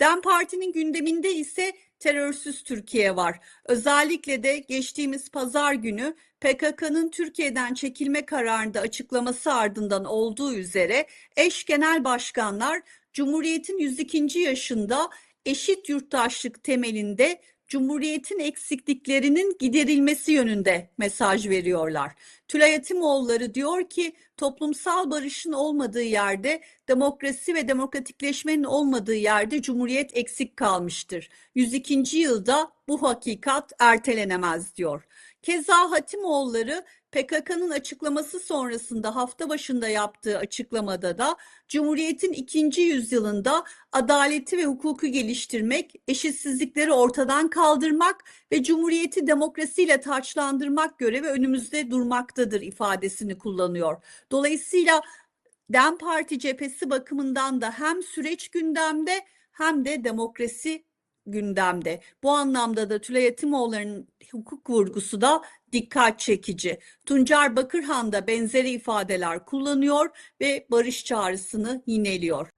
DEM Parti'nin gündeminde ise terörsüz Türkiye var. Özellikle de geçtiğimiz pazar günü PKK'nın Türkiye'den çekilme kararında açıklaması ardından olduğu üzere eş genel başkanlar Cumhuriyet'in 102. yaşında eşit yurttaşlık temelinde Cumhuriyet'in eksikliklerinin giderilmesi yönünde mesaj veriyorlar. Tülay Yetimoğulları diyor ki toplumsal barışın olmadığı yerde, demokrasi ve demokratikleşmenin olmadığı yerde Cumhuriyet eksik kalmıştır. 102. yılda bu hakikat ertelenemez diyor. Keza Hatimoğulları PKK'nın açıklaması sonrasında hafta başında yaptığı açıklamada da Cumhuriyet'in ikinci yüzyılında adaleti ve hukuku geliştirmek, eşitsizlikleri ortadan kaldırmak ve Cumhuriyeti demokrasiyle taçlandırmak görevi önümüzde durmaktadır ifadesini kullanıyor. Dolayısıyla DEM Parti cephesi bakımından da hem süreç gündemde hem de demokrasi gündemde. Bu anlamda da Tülay Yetimoğulları'nın hukuk vurgusu da dikkat çekici. Tuncer Bakırhan da benzeri ifadeler kullanıyor ve barış çağrısını yineliyor.